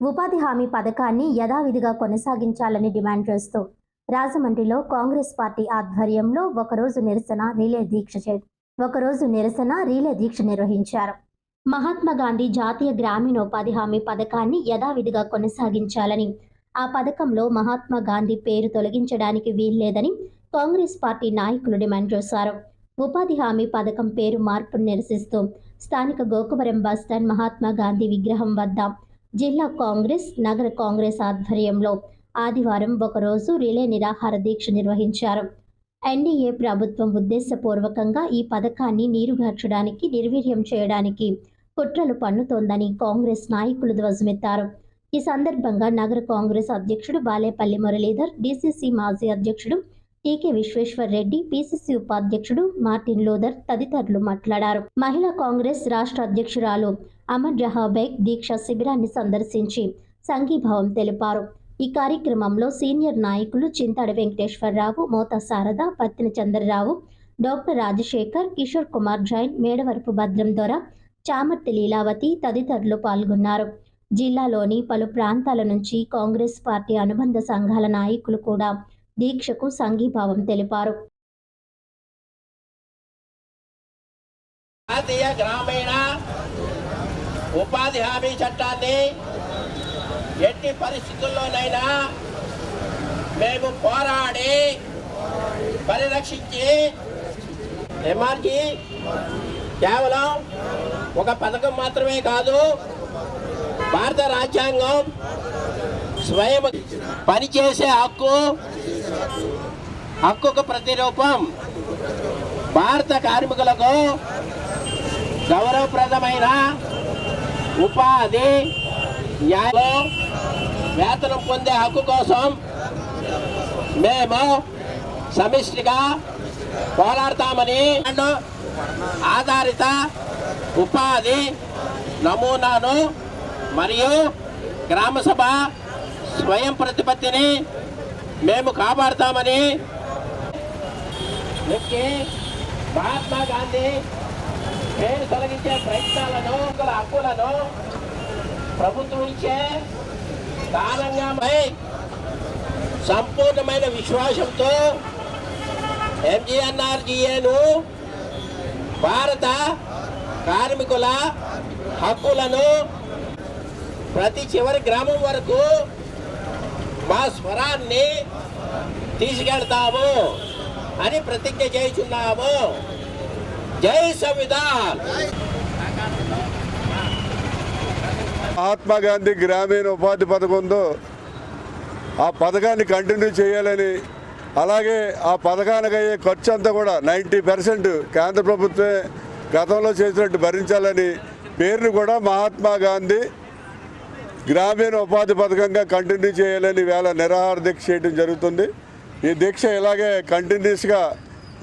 ఉపాధి హామీ పథకాన్ని యథావిధిగా కొనసాగించాలని డిమాండ్ చేస్తూ రాజమండ్రిలో కాంగ్రెస్ పార్టీ ఆధ్వర్యంలో ఒకరోజు నిరసన రిలే దీక్ష చే ఒకరోజు నిరసన రీలే దీక్ష నిర్వహించారు. మహాత్మా గాంధీ జాతీయ గ్రామీణోపాధి హామీ పథకాన్ని యథావిధిగా కొనసాగించాలని ఆ పథకంలో మహాత్మా గాంధీ పేరు తొలగించడానికి వీల్లేదని కాంగ్రెస్ పార్టీ నాయకులు డిమాండ్ చేశారు. ఉపాధి హామీ పథకం పేరు మార్పును నిరసిస్తూ స్థానిక గోకువరం బస్టాండ్ మహాత్మా గాంధీ విగ్రహం వద్ద జిల్లా కాంగ్రెస్ నగర కాంగ్రెస్ ఆధ్వర్యంలో ఆదివారం ఒకరోజు రిలే నిరాహార దీక్ష నిర్వహించారు. ఎన్డీఏ ప్రభుత్వం ఉద్దేశపూర్వకంగా ఈ పథకాన్ని నీరుగార్చడానికి నిర్వీర్యం చేయడానికి కుట్రలు పన్నుతోందని కాంగ్రెస్ నాయకులు ధ్వజమెత్తారు. ఈ సందర్భంగా నగర కాంగ్రెస్ అధ్యక్షుడు బాలేపల్లి మురళీధర్ డీసీసీ మాజీ అధ్యక్షుడు టీకే విశ్వేశ్వర్ రెడ్డి పిసిసి ఉపాధ్యక్షుడు మార్టిన్ లోదర్ తదితరులు మాట్లాడారు. మహిళా కాంగ్రెస్ రాష్ట్ర అధ్యక్షురాలు అమర్ జహాబేగ్ దీక్ష శిబిరాన్ని సందర్శించి సంఘీభావం తెలిపారు. ఈ కార్యక్రమంలో సీనియర్ నాయకులు చింతాడి వెంకటేశ్వరరావు మోత శారద పత్తిన చంద్రరావు డాక్టర్ రాజశేఖర్ కిషోర్ కుమార్ జైన్ మేడవరపు భద్రం దొర చామర్తి లీలావతి తదితరులు పాల్గొన్నారు. జిల్లాలోని పలు ప్రాంతాల నుంచి కాంగ్రెస్ పార్టీ అనుబంధ సంఘాల నాయకులు కూడా దీక్షకు సంఘీభావం తెలిపారు. జాతీయ గ్రామీణ ఉపాధి హామీ చట్టాన్ని ఎట్టి పరిస్థితుల్లోనైనా మేము పోరాడి పరిరక్షించి ఎంఆర్జీ కేవలం ఒక పథకం మాత్రమే కాదు భారత రాజ్యాంగం స్వయం పనిచేసే హక్కు హక్కుకు ప్రతిరూపం భారత కార్మికులకు గౌరవప్రదమైన ఉపాధి న్యాయంలో వేతనం పొందే హక్కు కోసం మేము సమిష్టిగా పోరాడతామని ఆధారిత ఉపాధి నమూనాను మరియు గ్రామసభ స్వయం ప్రతిపత్తిని మేము కాపాడుతామని మహాత్మా గాంధీ నేను తొలగించే ప్రయత్నాలను ఒకళ్ళ హక్కులను ప్రభుత్వం ఇచ్చే కాలంగా సంపూర్ణమైన విశ్వాసంతో ఎంజీఎన్ఆర్జీఏను భారత కార్మికుల హక్కులను ప్రతి చివరి గ్రామం వరకు మా స్వరాన్ని తీసుకెళ్తాము అని ప్రతిజ్ఞ చేస్తున్నాము జై సంవిధాన్. మహాత్మా గాంధీ గ్రామీణ ఉపాధి పథకం ఆ పథకాన్ని కంటిన్యూ చేయాలని అలాగే ఆ పథకానికి అయ్యే ఖర్చు అంతా కూడా నైంటీ పర్సెంట్ కేంద్ర ప్రభుత్వమే గతంలో చేసినట్టు భరించాలని పేరును కూడా మహాత్మా గాంధీ గ్రామీణ ఉపాధి పథకంగా కంటిన్యూ చేయాలని వేళ నిరాహార దీక్ష చేయడం జరుగుతుంది. ఈ దీక్ష ఇలాగే కంటిన్యూస్గా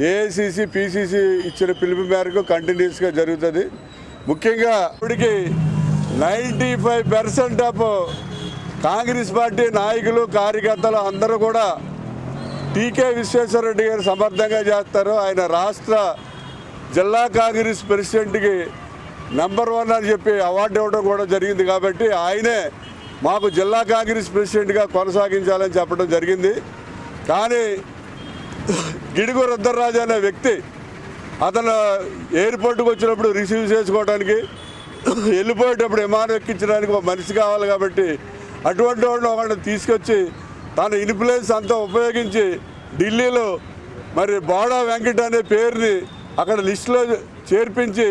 ఏఐసిసి పిసిసి ఇచ్చిన పిలుపు మేరకు కంటిన్యూస్గా జరుగుతుంది. ముఖ్యంగా ఇప్పటికి ninety five percent of Congress party నాయకులు కార్యకర్తలు అందరూ కూడా టీకే విశ్వేశ్వరరెడ్డి గారు సమర్థంగా చేస్తారు. ఆయన రాష్ట్ర జిల్లా కాంగ్రెస్ ప్రెసిడెంట్కి నెంబర్ వన్ అని చెప్పి అవార్డు ఇవ్వడం కూడా జరిగింది కాబట్టి ఆయనే మాకు జిల్లా కాంగ్రెస్ ప్రెసిడెంట్గా కొనసాగించాలని చెప్పడం జరిగింది. కానీ గిడుగు రుద్రరాజు అనే వ్యక్తి అతను ఎయిర్పోర్ట్కి వచ్చినప్పుడు రిసీవ్ చేసుకోవడానికి వెళ్ళిపోయేటప్పుడు విమానం ఎక్కించడానికి ఒక మనిషి కావాలి కాబట్టి అటువంటి వాడిని ఒకరిని తీసుకొచ్చి తన ఇన్ఫ్లుయెన్స్ అంతా ఉపయోగించి ఢిల్లీలో మరి బోడా వెంకట్ అనే పేరుని అక్కడ లిస్టులో చేర్పించి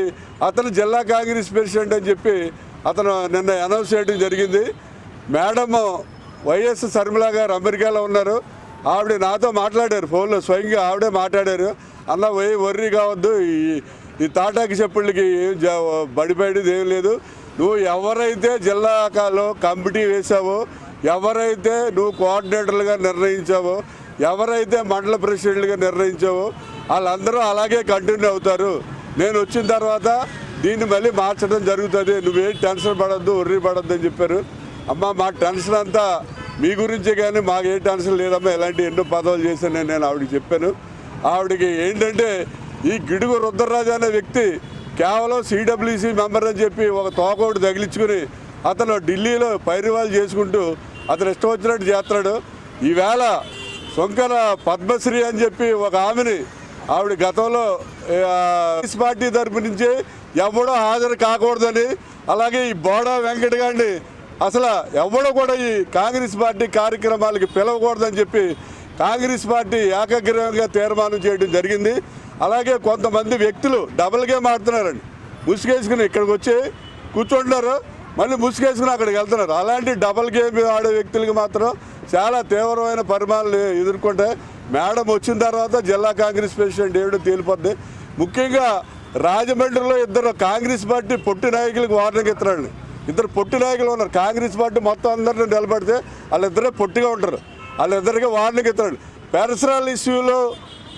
అతను జిల్లా కాంగ్రెస్ ప్రెసిడెంట్ అని చెప్పి అతను నిన్న అనౌన్స్ చేయడం జరిగింది. మేడము వైఎస్ శర్మిల గారు అమెరికాలో ఉన్నారు. ఆవిడ నాతో మాట్లాడారు ఫోన్లో స్వయంగా ఆవిడే మాట్లాడారు. అన్న పోయి వర్రీ కావద్దు ఈ ఈ తాటాకి చెప్పులకి ఏం జ- బడిపడేది ఏం లేదు. నువ్వు ఎవరైతే జిల్లాలో కమిటీ వేసావో ఎవరైతే నువ్వు కోఆర్డినేటర్లుగా నిర్ణయించావో ఎవరైతే మండల ప్రెసిడెంట్లుగా నిర్ణయించావో వాళ్ళందరూ అలాగే కంటిన్యూ అవుతారు. నేను వచ్చిన తర్వాత దీన్ని మళ్ళీ మార్చడం జరుగుతుంది. నువ్వేం టెన్షన్ పడద్దు ఉర్రి పడద్దు అని చెప్పారు. అమ్మ మా టెన్షన్ అంతా మీ గురించే కానీ మాకు ఏ టెన్షన్ లేదమ్మా ఇలాంటి ఎన్నో పదవులు చేశాను నేను ఆవిడకి చెప్పాను. ఆవిడకి ఏంటంటే ఈ గిడుగు రుద్రరాజు అనే వ్యక్తి కేవలం సిడబ్ల్యూసీ మెంబర్ అని చెప్పి ఒక తోకోడు తగిలించుకుని అతను ఢిల్లీలో పైరివాళ్ళు చేసుకుంటూ అతను ఇష్టం వచ్చినట్టు చేస్తున్నాడు. ఈవేళ సొంకర పద్మశ్రీ అని చెప్పి ఒక ఆమెని ఆవిడ గతంలో కాంగ్రెస్ పార్టీ తరపు నుంచి ఎవడో హాజరు కాకూడదని అలాగే ఈ బోడా వెంకట గారిని అసలు ఎవడు కూడా ఈ కాంగ్రెస్ పార్టీ కార్యక్రమాలకి పిలవకూడదని చెప్పి కాంగ్రెస్ పార్టీ ఏకగ్రీవంగా తీర్మానం చేయడం జరిగింది. అలాగే కొంతమంది వ్యక్తులు డబుల్ గేమ్ ఆడుతున్నారండి ముసుగేసుకుని ఇక్కడికి వచ్చి కూర్చుంటున్నారు. మళ్ళీ ముసుగేసుకుని అక్కడికి వెళ్తున్నారు. అలాంటి డబుల్ గేమ్ ఆడే వ్యక్తులకి మాత్రం చాలా తీవ్రమైన పరిమాణాలు ఎదుర్కొంటే మేడం వచ్చిన తర్వాత జిల్లా కాంగ్రెస్ ప్రెసిడెంట్ ఏమిటో తేలిపోద్ది. ముఖ్యంగా రాజమండ్రిలో ఇద్దరు కాంగ్రెస్ పార్టీ పొట్టి నాయకులకు వార్నింగ్ ఇస్తున్నాడు ఇద్దరు పొట్టి నాయకులు ఉన్నారు. కాంగ్రెస్ పార్టీ మొత్తం అందరిని నిలబడితే వాళ్ళిద్దరే పొట్టిగా ఉంటారు. వాళ్ళిద్దరికి వార్నింగ్ ఇస్తున్నాడు పర్సనల్ ఇష్యూలో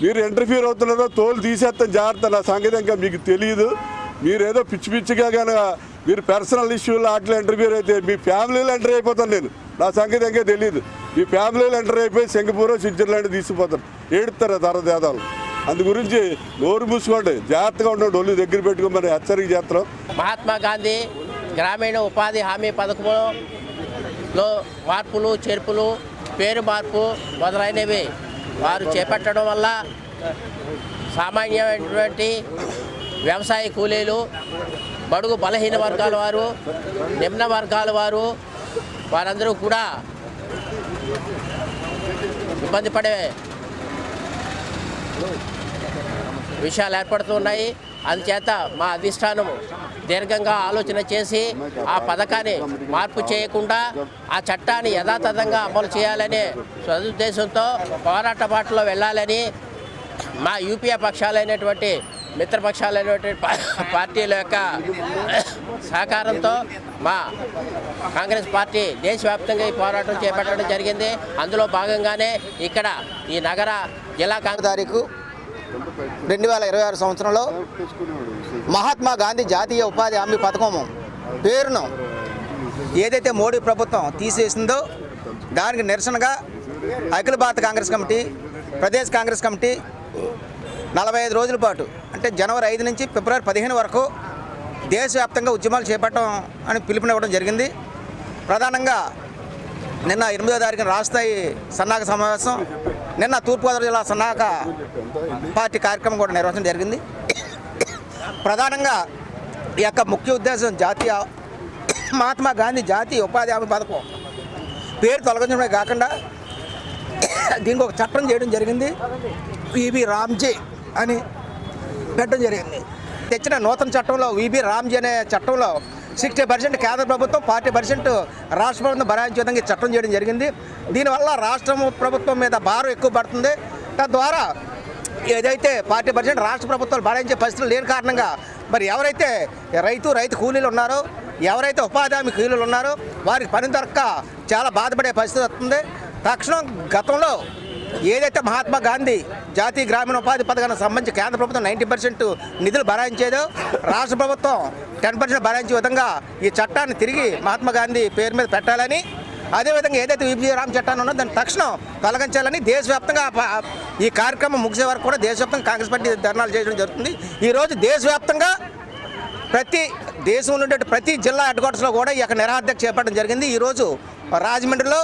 మీరు ఇంటర్ఫీర్ అవుతున్నారో తోలు తీసేస్తాను. జాగ్రత్త నా సంగీతంగా ఇంకా మీకు తెలియదు మీరేదో పిచ్చి పిచ్చిగా కనుక మీరు పర్సనల్ ఇష్యూలో అట్లా ఇంటర్వ్యూ అయితే మీ ఫ్యామిలీలో ఎంటర్ అయిపోతాను నేను. నా సంగతి ఇంకా తెలియదు మీ ఫ్యామిలీలో ఎంటర్ అయిపోయి సింగపూర్ స్విట్జర్లాండ్ తీసుకుపోతారు. ఏడుస్తారు తరదేదాలు. వేదాలు అందు గురించి నోరు మూసుకోండి. జాగ్రత్తగా ఉండండి. ఒళ్ళు దగ్గర పెట్టుకోమని హెచ్చరిక చేస్తాం. మహాత్మా గాంధీ గ్రామీణ ఉపాధి హామీ పథకంలో మార్పులు చేర్పులు పేరు మార్పు మొదలైనవి వారు చేపట్టడం వల్ల సామాన్యమైనటువంటి వ్యవసాయ కూలీలు బడుగు బలహీన వర్గాల వారు నిమ్న వర్గాల వారు వారందరూ కూడా ఇబ్బంది పడే విషయాలు ఏర్పడుతున్నాయి అందుచేత మా అధిష్టానం దీర్ఘంగా ఆలోచన చేసి ఆ పథకాన్ని మార్పు చేయకుండా ఆ చట్టాన్ని యథాతథంగా అమలు చేయాలనే సదుద్దేశంతో పోరాట బాటలో వెళ్ళాలని మా యూపీఏ పక్షాలైనటువంటి మిత్రపక్షాలైనటువంటి పార్టీల యొక్క సహకారంతో మా కాంగ్రెస్ పార్టీ దేశవ్యాప్తంగా ఈ పోరాటం చేపట్టడం జరిగింది. అందులో భాగంగానే ఇక్కడ ఈ నగర జిల్లా కాంగ్రెస్ తారీఖు రెండు వేల ఇరవై ఆరు సంవత్సరంలో మహాత్మా గాంధీ జాతీయ ఉపాధి హామీ పథకం పేరును ఏదైతే మోడీ ప్రభుత్వం తీసేసిందో దానికి నిరసనగా Akhila Bharata Congress committee Pradesh Congress committee నలభై ఐదు రోజుల పాటు అంటే జనవరి ఐదు నుంచి ఫిబ్రవరి పదిహేను వరకు దేశవ్యాప్తంగా ఉద్యమాలు చేపట్టడం అని పిలుపునివ్వడం జరిగింది. ప్రధానంగా నిన్న ఎనిమిదో తారీఖున రాష్ట్రస్థాయి సన్నాహక సమావేశం నిన్న తూర్పుగోదావరి జిల్లా సన్నాహక పార్టీ కార్యక్రమం కూడా నిర్వహించడం జరిగింది. ప్రధానంగా ఈ యొక్క ముఖ్య ఉద్దేశం జాతీయ మహాత్మా గాంధీ జాతీయ ఉపాధి హామీ పథకం. పేరు తొలగించడమే కాకుండా దీనికి ఒక చట్టం చేయడం జరిగింది. విబి రామ్జీ అని పెట్టడం జరిగింది. తెచ్చిన నూతన చట్టంలో విబి రామ్జీ అనే చట్టంలో సిక్స్టీ పర్సెంట్ కేంద్ర ప్రభుత్వం ఫార్టీ పర్సెంట్ రాష్ట్ర ప్రభుత్వం భరాయించే విధంగా చట్టం చేయడం జరిగింది. దీనివల్ల రాష్ట్ర ప్రభుత్వం మీద భారం ఎక్కువ పడుతుంది. తద్వారా ఏదైతే ఫార్టీ పర్సెంట్ రాష్ట్ర ప్రభుత్వాలు భరాయించే పరిస్థితులు లేని కారణంగా మరి ఎవరైతే రైతు రైతు కూలీలు ఉన్నారో ఎవరైతే ఉపాధి హామీ కూలీలు ఉన్నారో వారికి పని దొరక్క చాలా బాధపడే పరిస్థితి వస్తుంది. తక్షణం గతంలో ఏదైతే మహాత్మా గాంధీ జాతీయ గ్రామీణ ఉపాధి పథకానికి సంబంధించి కేంద్ర ప్రభుత్వం నైంటీ పర్సెంట్ నిధులు భరాయించేదో రాష్ట్ర ప్రభుత్వం టెన్ పర్సెంట్ భరాయించే విధంగా ఈ చట్టాన్ని తిరిగి మహాత్మా గాంధీ పేరు మీద పెట్టాలని అదేవిధంగా ఏదైతే విభజీ రామ్ చట్టాన్ని ఉన్నదో దాన్ని తక్షణం తొలగించాలని దేశవ్యాప్తంగా ఈ కార్యక్రమం ముగిసే వరకు కూడా దేశవ్యాప్తంగా కాంగ్రెస్ పార్టీ ధర్నాలు చేయడం జరుగుతుంది. ఈరోజు దేశవ్యాప్తంగా ప్రతి దేశంలో ఉండే ప్రతి జిల్లా హెడ్ క్వార్టర్స్లో కూడా ఈ యొక్క నిరాధ్యక్ష చేపట్టడం జరిగింది. ఈరోజు రాజమండ్రిలో